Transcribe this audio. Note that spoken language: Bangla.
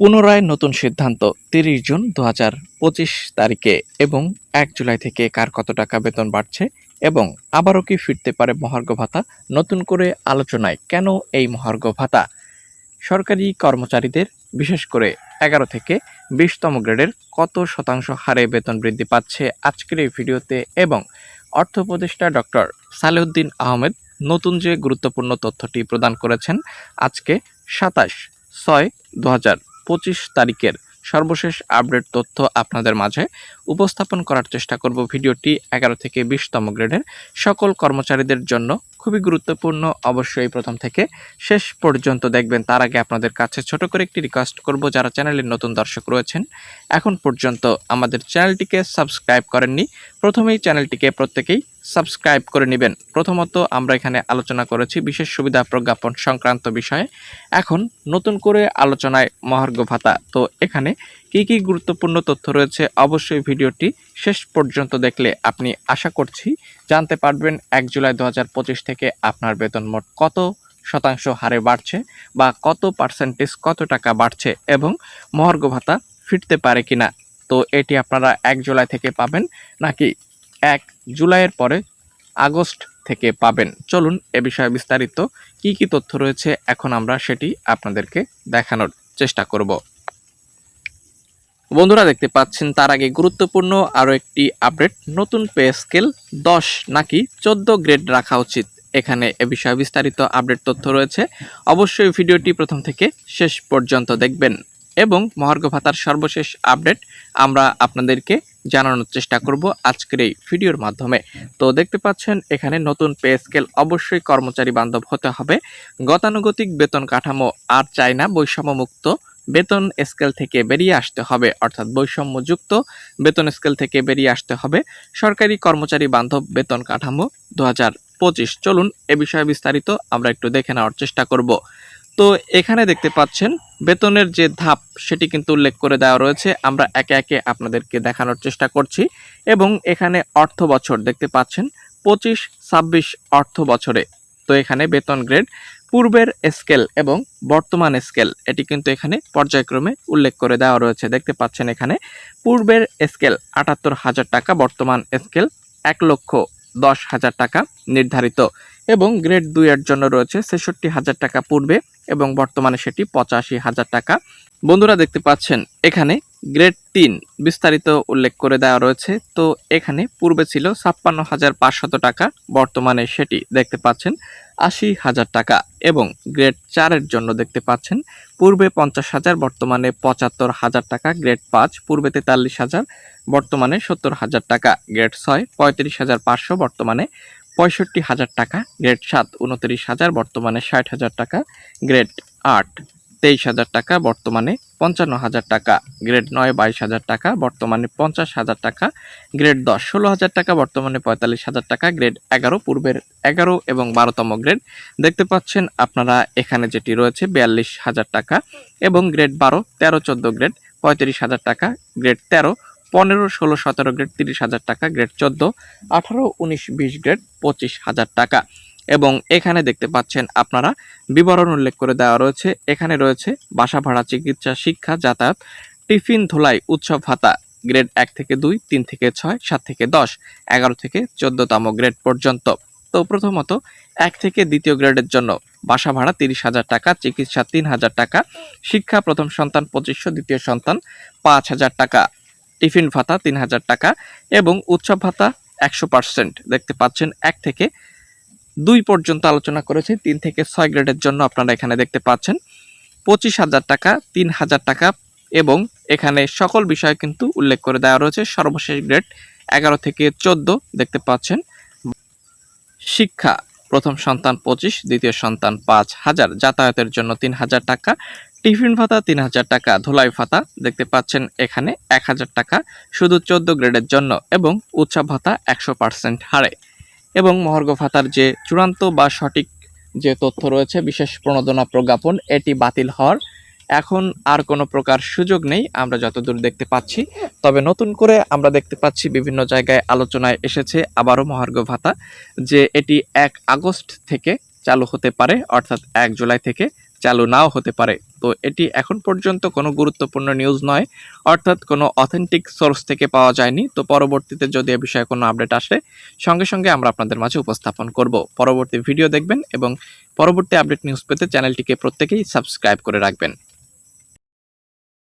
পুনরায় নতুন সিদ্ধান্ত, তিরিশ জুন দু হাজার পঁচিশ তারিখে এবং এক জুলাই থেকে কার কত টাকা বেতন বাড়ছে এবং আবারও কি ফিরতে পারে মহার্ঘ ভাতা? নতুন করে আলোচনায় কেন এই মহার্ঘ ভাতা? সরকারি কর্মচারীদের, বিশেষ করে এগারো থেকে বিশতম গ্রেডের কত শতাংশ হারে বেতন বৃদ্ধি পাচ্ছে আজকের এই ভিডিওতে এবং অর্থ উপদেষ্টা ডক্টর সালেউদ্দিন আহমেদ নতুন যে গুরুত্বপূর্ণ তথ্যটি প্রদান করেছেন আজকে সাতাশ ছয় দু হাজার তারিখের সর্বশেষ আপডেট তথ্য আপনাদের মাঝে উপস্থাপন করার চেষ্টা করব ভিডিওটি এগারো থেকে বিশতম গ্রেডের সকল কর্মচারীদের জন্য। খুবই গুরুত্বপূর্ণ। অবশ্যই প্রথম থেকে শেষ পর্যন্ত দেখবেন। তার আগে আপনাদের কাছে ছোট করে একটি রিকোয়েস্ট করব, যারা চ্যানেলের নতুন দর্শক রয়েছেন। এখন পর্যন্ত আমাদের চ্যানেলটিকে সাবস্ক্রাইব করেননি। প্রথমেই চ্যানেলটিকে প্রত্যেকেই সাবস্ক্রাইব করে নেবেন। প্রথমত আমরা এখানে আলোচনা করেছি বিশেষ সুবিধা প্রজ্ঞাপন সংক্রান্ত বিষয়ে। এখন নতুন করে আলোচনায় মহার্ঘ ভাতা। তো এখানে কি কি গুরুত্বপূর্ণ তথ্য রয়েছে অবশ্যই ভিডিওটি শেষ পর্যন্ত দেখলে আপনি আশা করছি জানতে পারবেন এক জুলাই দু হাজার পঁচিশ থেকে আপনার বেতন মোট কত শতাংশ হারে বাড়ছে বা কত পার্সেন্টেজ কত টাকা বাড়ছে এবং মহার্ঘ ভাতা ফিরতে পারে কিনা। তো এটি আপনারা এক জুলাই থেকে পাবেন নাকি এক জুলাইয়ের পরে আগস্ট থেকে পাবেন। চলুন এ বিষয়ে বিস্তারিত কি কি তথ্য রয়েছে এখন আমরা সেটি আপনাদেরকে দেখানোর চেষ্টা করব। বন্ধুরা দেখতে পাচ্ছেন তার আগে গুরুত্বপূর্ণ আরও একটি আপডেট নতুন পে স্কেল দশ নাকি চোদ্দ গ্রেড রাখা উচিত। এখানে এ বিষয়ে বিস্তারিত আপডেট তথ্য রয়েছে। অবশ্যই ভিডিওটি প্রথম থেকে শেষ পর্যন্ত দেখবেন। এবং মহার্ঘ ভাতার সর্বশেষ আপডেট আমরা আপনাদেরকে জানানোর চেষ্টা করব আজকের এই ভিডিওর মাধ্যমে। তো দেখতে পাচ্ছেন, এখানে নতুন পে স্কেল অবশ্যই কর্মচারী বান্ধব হতে হবে। গতানুগতিক বেতন কাঠামো আর চায় না, বৈষম্যমুক্ত বেতন স্কেল থেকে বেরিয়ে আসতে হবে, অর্থাৎ বৈষম্যযুক্ত বেতন স্কেল থেকে বেরিয়ে আসতে হবে। সরকারি কর্মচারী বান্ধব বেতন কাঠামো দু পঁচিশ। চলুন এ বিষয়ে বিস্তারিত আমরা একটু দেখে নেওয়ার চেষ্টা করব। তো এখানে দেখতে পাচ্ছেন, বেতনের যে ধাপ সেটি কিন্তু উল্লেখ করে দেওয়া রয়েছে। আমরা একে একে আপনাদেরকে দেখানোর চেষ্টা করছি। এবং এখানে অর্থ বছর দেখতে পাচ্ছেন, পঁচিশ ছাব্বিশ অর্থ বছরে। তো এখানে বেতন গ্রেড পূর্বের স্কেল এবং বর্তমান স্কেল এটি কিন্তু এখানে পর্যায়ক্রমে উল্লেখ করে দেওয়া রয়েছে। দেখতে পাচ্ছেন এখানে পূর্বের স্কেল আটাত্তর হাজার টাকা, বর্তমান স্কেল এক লক্ষ দশ হাজার টাকা নির্ধারিত এবং গ্রেড দুইয়ের জন্য রয়েছে ছেষট্টি হাজার টাকা পূর্বে এবং বর্তমানে সেটি পঁচাশি হাজার টাকা। বন্ধুরা দেখতে পাচ্ছেন এখানে গ্রেড তিন বিস্তারিত উল্লেখ করে দেওয়া রয়েছে। তো এখানে পূর্বে ছিল ছাপ্পান্ন হাজার পাঁচশত টাকা, বর্তমানে সেটি দেখতে পাচ্ছেন আশি হাজার টাকা এবং গ্রেড চারের জন্য দেখতে পাচ্ছেন পূর্বে পঞ্চাশ হাজার, বর্তমানে পঁচাত্তর হাজার টাকা, গ্রেড পাঁচ পূর্বে তেতাল্লিশ হাজার, বর্তমানে সত্তর হাজার টাকা, গ্রেড ছয় পঁয়ত্রিশ হাজার পাঁচশো বর্তমানে পঁয়ষট্টি হাজার টাকা, গ্রেড সাত উনত্রিশ হাজার, বর্তমানে ষাট হাজার টাকা, গ্রেড আট তেইশ হাজার টাকা, বর্তমানে পঞ্চান্ন হাজার টাকা গ্রেড নয় বাইশ হাজার টাকা, বর্তমানে পঞ্চাশ হাজার টাকা গ্রেড দশ ষোলো হাজার টাকা, বর্তমানে পঁয়তাল্লিশ হাজার টাকা গ্রেড এগারো পূর্বের এগারো এবং বারোতম গ্রেড দেখতে পাচ্ছেন আপনারা এখানে যেটি রয়েছে বিয়াল্লিশ হাজার টাকা এবং গ্রেড বারো, তেরো, চোদ্দ গ্রেড পঁয়ত্রিশ হাজার টাকা গ্রেড তেরো, পনেরো, ষোলো, সতেরো গ্রেড তিরিশ হাজার টাকা গ্রেড চোদ্দ, আঠারো, উনিশ, বিশ গ্রেড পঁচিশ হাজার টাকা। এবং এখানে দেখতে পাচ্ছেন আপনারা বিবরণ উল্লেখ করে দেওয়া রয়েছে। এখানে রয়েছে বাসা ভাড়া, চিকিৎসা, শিক্ষা, যাতায়াত, টিফিন, ধুলাই, উৎসব ভাতা, গ্রেড এক থেকে দুই, তিন থেকে ছয়, সাত থেকে দশ, এগারো থেকে চোদ্দতম গ্রেড পর্যন্ত। তো প্রথমত এক থেকে দ্বিতীয় গ্রেডের জন্য বাসা ভাড়া তিরিশ হাজার টাকা, চিকিৎসা তিন হাজার টাকা, শিক্ষা প্রথম সন্তান পঁচিশশো, দ্বিতীয় সন্তান পাঁচ হাজার টাকা, টিফিন ভাতা তিন হাজার টাকা এবং উৎসব ভাতা একশো পার্সেন্ট। দেখতে পাচ্ছেন এক থেকে দুই পর্যন্ত আলোচনা করেছি, তিন থেকে ছয় গ্রেডের জন্য আপনারা এখানে দেখতে পাচ্ছেন। পঁচিশ হাজার টাকা, তিন হাজার টাকা এবং এখানে সকল বিষয় কিন্তু উল্লেখ করে দেওয়া রয়েছে। সর্বশেষ গ্রেড এগারো থেকে চোদ্দ দেখতে পাচ্ছেন। শিক্ষা, প্রথম সন্তান পঁচিশ, দ্বিতীয় সন্তান পাঁচ হাজার। যাতায়াতের জন্য তিন হাজার টাকা, টিফিন ভাতা তিন হাজার টাকা, ধুলাই ভাতা দেখতে পাচ্ছেন এখানে এক হাজার টাকা। শুধু চোদ্দ গ্রেডের জন্য এবং উৎসব ভাতা একশো পার্সেন্ট হারে। এবং মহার্ঘ ভাতার যে চূড়ান্ত বা সঠিক যে তথ্য রয়েছে, বিশেষ প্রণোদনা প্রজ্ঞাপন, এটি বাতিল হওয়ার এখন আর কোনো প্রকার সুযোগ নেই। আমরা যতদূর দেখতে পাচ্ছি, তবে নতুন করে আমরা দেখতে পাচ্ছি বিভিন্ন জায়গায় আলোচনায় এসেছে আবারও মহার্ঘ ভাতা যে এটি এক আগস্ট থেকে চালু হতে পারে, অর্থাৎ এক জুলাই থেকে চালু নাও হতে পারে। তো এটি এখন পর্যন্ত কোনো গুরুত্বপূর্ণ নিউজ নয়, অর্থাৎ কোনো অথেন্টিক সোর্স থেকে পাওয়া যায়নি। তো পরবর্তীতে যদি এ বিষয়ে কোনো আপডেট আসে, সঙ্গে সঙ্গে আমরা আপনাদের মাঝে উপস্থাপন করব। পরবর্তী ভিডিও দেখবেন এবং পরবর্তী আপডেট নিউজ পেতে চ্যানেলটিকে প্রত্যেকেই সাবস্ক্রাইব করে রাখবেন।